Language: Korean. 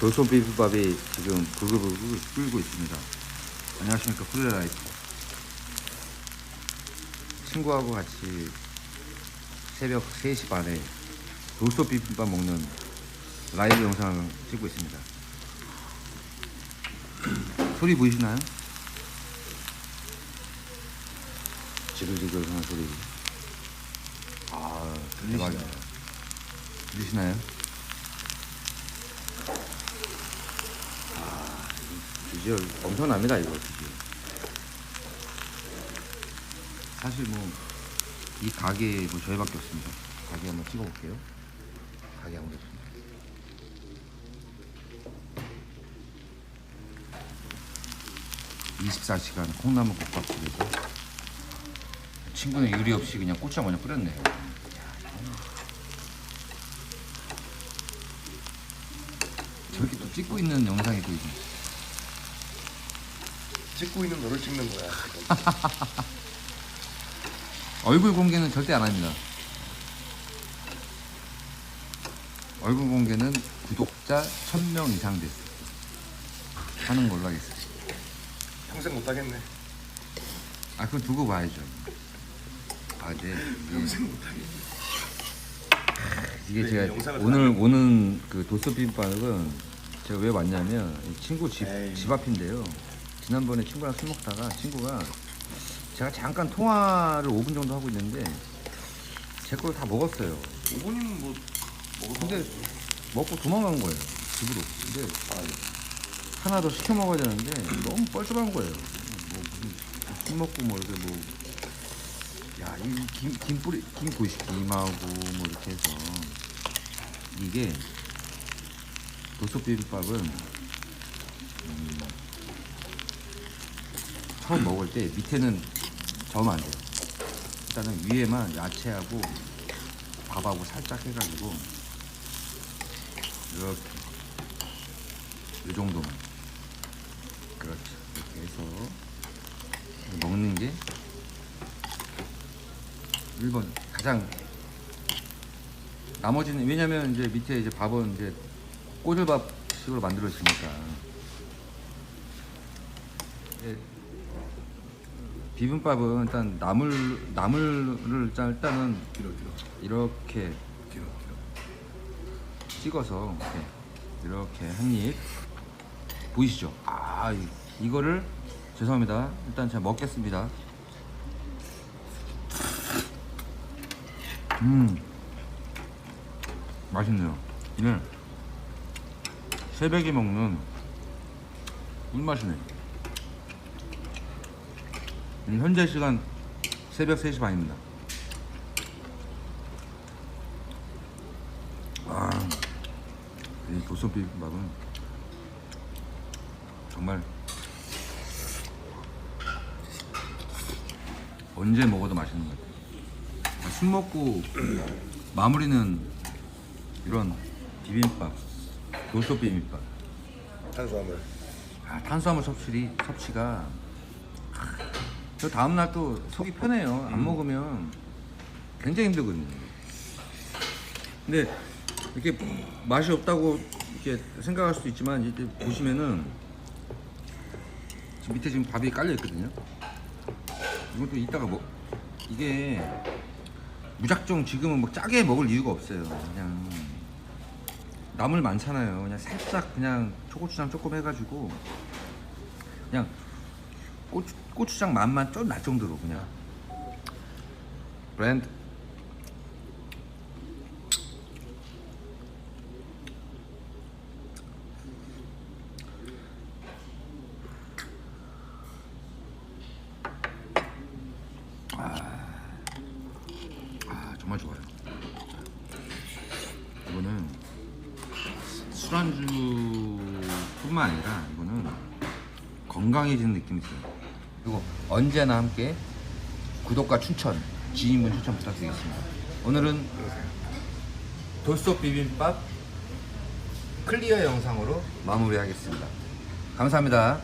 돌솥 비빔밥이 지금 부글부글 끓고 있습니다. 안녕하십니까 프리라이트 친구하고 같이 새벽 3시 반에 돌솥 비빔밥 먹는 라이브 영상을 찍고 있습니다. 소리 보이시나요? 지글지글 하는 소리. 아, 대박이다. 들리시나요? 비주얼 엄청납니다, 이거 비주얼. 사실 뭐, 이 가게 뭐 저희밖에 없습니다. 가게 한번 찍어볼게요. 가게 한번 보겠습니다. (24시간) 콩나물 국밥집에서 친구는 유리 없이 그냥 고추장 그냥 뿌렸네요. 저렇게 또 찍고 있는 영상이 또 있네. 찍고 있는 너를 찍는 거야. 얼굴 공개는 절대 안 합니다. 얼굴 공개는 구독자 1000명 이상 됐을 때 하는 걸로 하겠습니다. 평생 못 하겠네. 아, 그건 두고 봐야죠. 아, 네. 평생 못 하겠네. 이게 네, 제가 영상을 오늘 오는 그 도스 비빔밥은 제가 왜 왔냐면 이 친구 집, 에이. 집 앞인데요. 지난번에 친구랑 술 먹다가 친구가 제가 잠깐 통화를 5분 정도 하고 있는데 제 걸 다 먹었어요. 5분이면 뭐 먹어도 근데 먹고 도망간 거예요. 집으로. 근데 하나 더 시켜 먹어야 되는데 너무 뻘쭘한 거예요. 뭐 무슨 술 먹고 뭐 이렇게 뭐. 야, 이 김, 김 뿌리, 김 보이시 김하고 뭐 이렇게 해서. 이게 도속 비빔밥은 처음 먹을 때 밑에는 저으면 안 돼요. 일단은 위에만 야채하고 밥하고 살짝 해가지고 이렇게 이 정도만. 그렇죠. 이렇게 해서 먹는 게 1번 가장 나머지는 왜냐면 이제 밑에 이제 밥은 이제 꼬들밥식으로 만들어지니까. 예, 비빔밥은 일단 나물 나물을 일단 일단은 길어 길어 이렇게 길어 길어. 찍어서 이렇게, 이렇게 한 입 보이시죠? 아 이- 이거를 죄송합니다. 일단 제가 먹겠습니다. 음 맛있네요. 이는 새벽에 먹는 꿀맛이네. 음, 현재 시간 새벽 3시 반입니다. 아, 이 도선 비빔밥은 정말 언제 먹어도 맛있는 것 같아요. 아, 술 먹고 마무리는 이런 비빔밥, 돌솥 비빔밥. 탄수화물. 아, 탄수화물 섭취 섭취가 아, 저 다음 날 또 속이 편해요. 안 먹으면 굉장히 힘들거든요. 근데 이렇게 맛이 없다고 이렇게 생각할 수도 있지만 이제 보시면은 지금 밑에 지금 밥이 깔려 있거든요. 이것도 이따가 뭐 이게 무작정 지금은 뭐 짜게 먹을 이유가 없어요. 그냥 나물 많잖아요. 그냥 살짝 그냥 초고추장 조금 해가지고 그냥 고추, 고추장 맛만 좀 날 정도로 그냥 브랜드 아 정말 좋아요. 이거는 술안주뿐만 아니라 이거는 건강해지는 느낌이 있어요. 그리고 언제나 함께 구독과 추천, 지인분 추천 부탁드리겠습니다. 오늘은 돌솥 비빔밥 클리어 영상으로 마무리하겠습니다. 감사합니다.